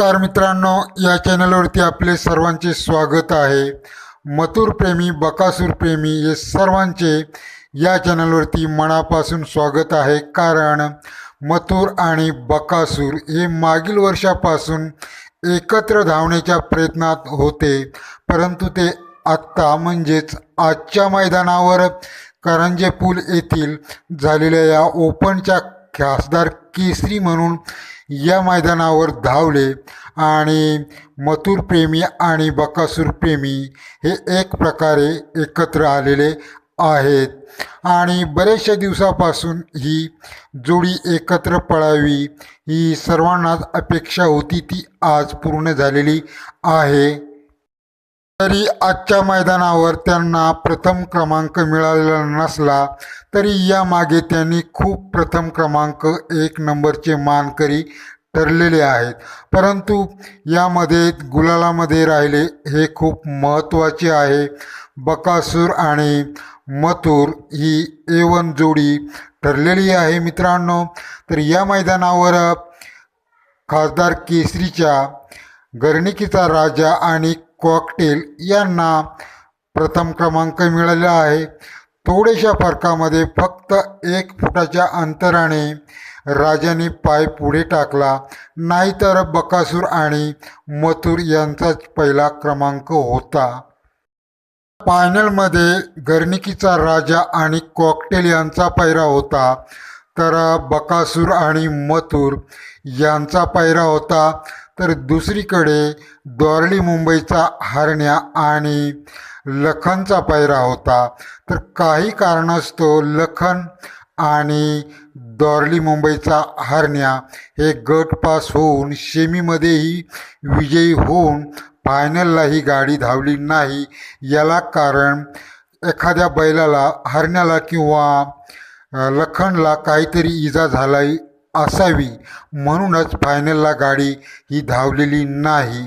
नमस्कार मित्रांनो या चॅनलवरती आपले सर्वांचे स्वागत आहे. मथुर प्रेमी बकासूर प्रेमी हे सर्वांचे या चॅनलवरती मनापासून स्वागत आहे. कारण मथुर आणि बकासूर हे मागील वर्षापासून एकत्र धावण्याच्या प्रयत्नात होते. परंतु ते आत्ता म्हणजेच आजच्या मैदानावर करंजे पूल येथील झालेल्या या ओपनच्या खासदार केसरी म्हणून या मैदानावर धावले आणि मथुर प्रेमी आणि बकासूर प्रेमी हे एक प्रकारे एकत्र आलेले आहेत. आणि बरेचशा दिवसापासून ही जोडी एकत्र पळावी ही सर्वांनाच अपेक्षा होती ती आज पूर्ण झालेली आहे. तरी आजच्या मैदानावर त्यांना प्रथम क्रमांक मिळालेला नसला तरी यामागे त्यांनी खूप प्रथम क्रमांक एक नंबरचे मानकरी ठरलेले आहेत. परंतु यामध्ये गुलालामध्ये राहिले हे खूप महत्त्वाचे आहे. बकासूर आणि मथुर ही ए वन जोडी ठरलेली आहे मित्रांनो. तर या मैदानावर खासदार केसरीच्या गर्णिकीचा राजा आणि कॉकटेल यांना प्रथम क्रमांक मिळाला आहे. थोड्याशा फरकामध्ये फक्त एक फुटाच्या अंतराने राजाने पाय पुढे टाकला. नाहीतर बकासूर आणि मथुर यांचाच पहिला क्रमांक होता. फायनलमध्ये गर्निकीचा राजा आणि कॉकटेल यांचा पैरा होता. तर बकासूर आणि मथुर यांचा पैरा होता. तर दुसरीकडे दोरली मुंबईचा हरण्या आणि लखनचा पैरा होता. तर काही कारणास्तव लखन आणि दोरली मुंबईचा हरण्या हे गट पास होऊन सेमीमध्येही विजयी होऊन फायनलला ही गाडी धावली नाही. याला कारण एखाद्या बैलाला हरण्याला किंवा लखनला काहीतरी इजा झालाही असावी. म्हणूनच फायनलला गाडी ही धावलेली नाही.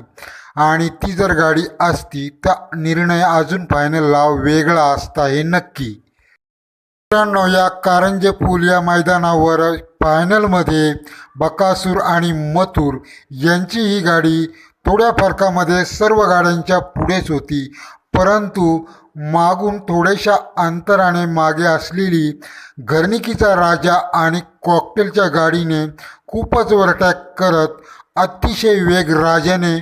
आणि ती जर गाडी असती तर निर्णय अजून फायनलला वेगळा असता हे नक्की. मित्रांनो या कारंजे पूल या मैदानावर फायनलमध्ये बकासूर आणि मथुर यांची ही गाडी थोड्या फरकामध्ये सर्व गाड्यांच्या पुढेच होती. परंतु मागून थोड्याशा अंतराने मागे असलेली घरणिकीचा राजा आणि कॉकटेलच्या गाडीने खूपच वरटॅक करत अतिशय वेग राजाने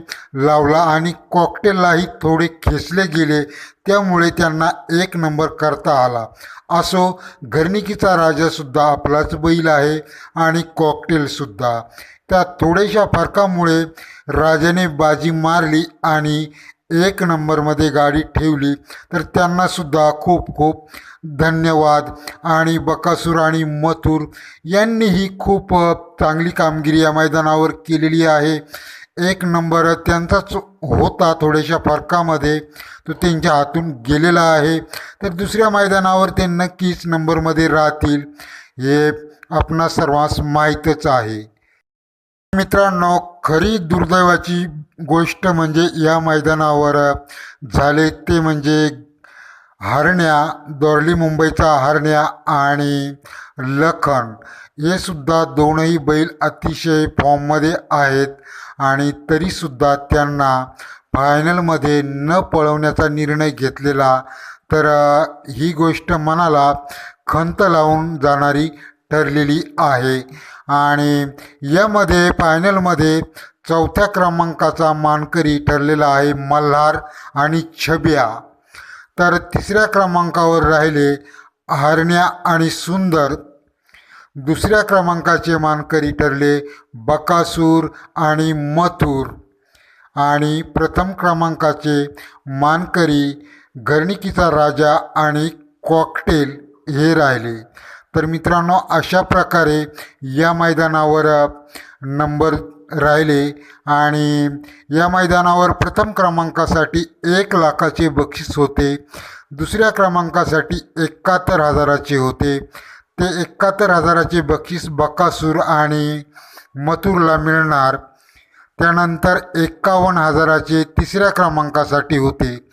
लावला आणि कॉकटेललाही थोडे खेचले गेले. त्यामुळे त्यांना एक नंबर करता आला. असो घरणिकीचा राजासुद्धा आपलाच बैल आहे आणि कॉकटेलसुद्धा त्या थोड्याशा फरकामुळे राजाने बाजी मारली आणि एक नंबरमध्ये गाडी ठेवली तर त्यांनासुद्धा खूप खूप धन्यवाद. आणि बकासूर आणि मथुर यांनीही खूप चांगली कामगिरी या मैदानावर केलेली आहे. एक नंबर त्यांचाच होता थोड्याशा फरकामध्ये तो त्यांच्या हातून गेलेला आहे. तर दुसऱ्या मैदानावर ते नक्कीच नंबरमध्ये राहतील हे आपणा सर्वांस माहीतच आहे. मित्रांनो खरी दुर्दैवाची गोष्ट म्हणजे या मैदानावर झाले ते म्हणजे हरण्या दोरली मुंबईचा हरण्या आणि लखन. हे सुद्धा दोनही बैल अतिशय फॉर्ममध्ये आहेत आणि तरीसुद्धा त्यांना फायनलमध्ये न पळवण्याचा निर्णय घेतलेला. तर ही गोष्ट मनाला खंत लावून जाणारी ठरलेली आहे. आणि यामध्ये फायनलमध्ये चौथ्या क्रमांकाचा मानकरी ठरलेला आहे मल्हार आणि छब्या. तर तिसऱ्या क्रमांकावर राहिले हरण्या आणि सुंदर. दुसऱ्या क्रमांकाचे मानकरी ठरले बकासूर आणि मथुर. आणि प्रथम क्रमांकाचे मानकरी घरणिकीचा राजा आणि कॉकटेल हे राहिले. तर मित्रांनो अशा प्रकारे या मैदानावर नंबर राहिले आणि या मैदानावर प्रथम क्रमांकासाठी एक लाखाचे बक्षीस होते. दुसऱ्या क्रमांकासाठी एकाहत्तर हजाराचे होते. ते एकाहत्तर हजाराचे बक्षीस बकासूर आणि मथुरला मिळणार. त्यानंतर एकावन्न हजाराचे तिसऱ्या क्रमांकासाठी होते.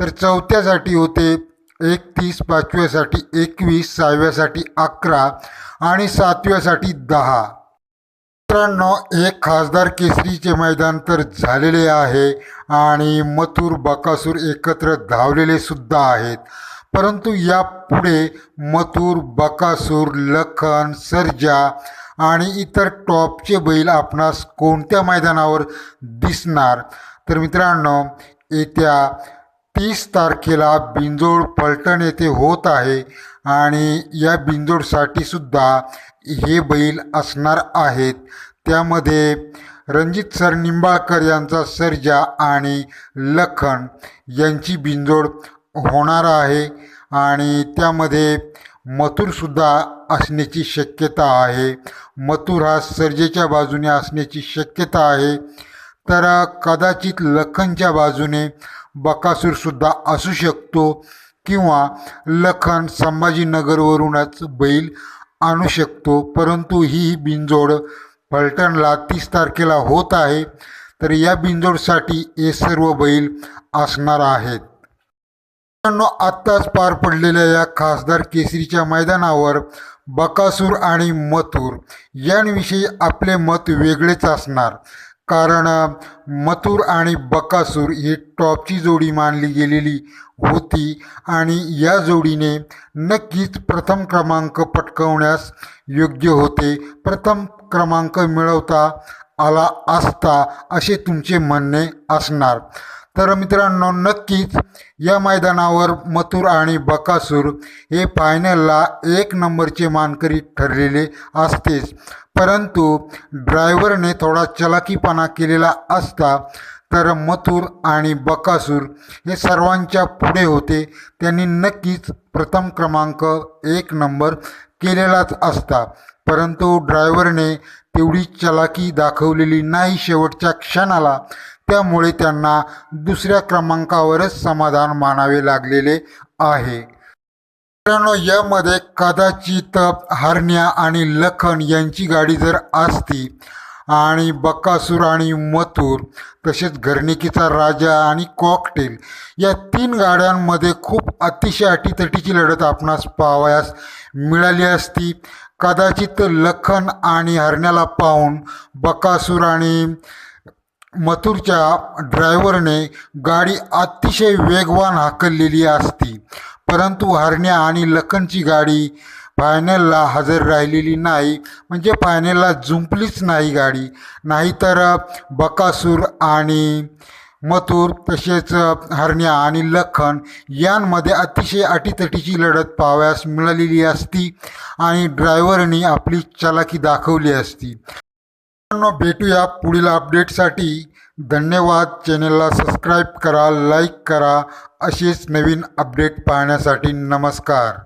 तर चौथ्यासाठी होते एक तीस पाचव्यासाठी एकवीस सहाव्यासाठी अकरा आणि सातव्यासाठी दहा. मित्रांनो एक खासदार केसरीचे मैदान तर झालेले आहे आणि मथुर बकासूर एकत्र धावलेले सुद्धा आहेत. परंतु यापुढे मथुर बकासूर लखन सर्जा आणि इतर टॉपचे बैल आपणास कोणत्या मैदानावर दिसणार? तर मित्रांनो येत्या तीस तारखेला बिंजोड पलटण येथे होत आहे आणि या बिंजोडसाठी सुद्धा हे बैल असणार आहेत. त्यामध्ये रणजित सर निंबाळकर यांचा सर्जा आणि लखन यांची बिंजोड होणार आहे. आणि त्यामध्ये मथुरसुद्धा असण्याची शक्यता आहे. मथुर हा सर्जेच्या बाजूने असण्याची शक्यता आहे. तर कदाचित लखनच्या बाजूने बकासूरसुद्धा असू शकतो किंवा लखन संभाजीनगरवरूनच बैल आणू शकतो. परंतु ही बिनजोड फलटणला तीस तारखेला होत आहे तर या बिनजोडसाठी हे सर्व बैल असणार आहेत. मित्रांनो आत्ताच पार पडलेल्या या खासदार केसरीच्या मैदानावर बकासूर आणि मथुर यांविषयी आपले मत वेगळेच असणार. कारण मथुर आणि बकासूर ही टॉपची जोडी मानली गेलेली होती आणि या जोडीने नक्कीच प्रथम क्रमांक पटकवण्यास योग्य होते. प्रथम क्रमांक मिळवता आला असता असे तुमचे म्हणणे असणार. तर मित्रांनो नक्कीच या मैदानावर मथुर आणि बकासूर हे फायनलला एक नंबरचे मानकरी ठरलेले असतेच. परंतु ड्रायव्हरने थोडा चलाकीपणा केलेला असता तर मथुर आणि बकासूर हे सर्वांच्या पुढे होते. त्यांनी नक्कीच प्रथम क्रमांक एक नंबर केलेलाच असता. परंतु ड्रायव्हरने तेवढी चलाकी दाखवलेली नाही शेवटच्या क्षणाला त्यामुळे त्यांना दुसऱ्या क्रमांकावरच समाधान मानावे लागलेले आहे. मित्रांनो यामध्ये कदाचित हरण्या आणि लखन यांची गाडी जर असती आणि बकासूर आणि मथुर तसेच घरणिकीचा राजा आणि कॉकटेल या तीन गाड्यांमध्ये खूप अतिशय अटीतटीची लढत आपणास पाहावयास मिळाली असती. कदाचित लखन आणि हरण्याला पाहून बकासूर आणि मथुरच्या ड्रायव्हरने गाडी अतिशय वेगवान हाकललेली असती. परंतु हरण्या आणि लखनची गाडी फायनलला हजर राहिलेली नाही. म्हणजे फायनलला जुंपलीच नाही गाडी. नाहीतर बकासूर आणि मथुर तसेच हरण्या आणि लखन यांमध्ये अतिशय अटीतटीची लढत पाहावयास मिळालेली असती आणि ड्रायव्हरनी आपली चलाखी दाखवली असती. भेटूया पुढील अपडेटसाठी धन्यवाद चॅनलला सबस्क्राईब करा लाईक करा. असेच नवीन अपडेट पाहण्यासाठी नमस्कार.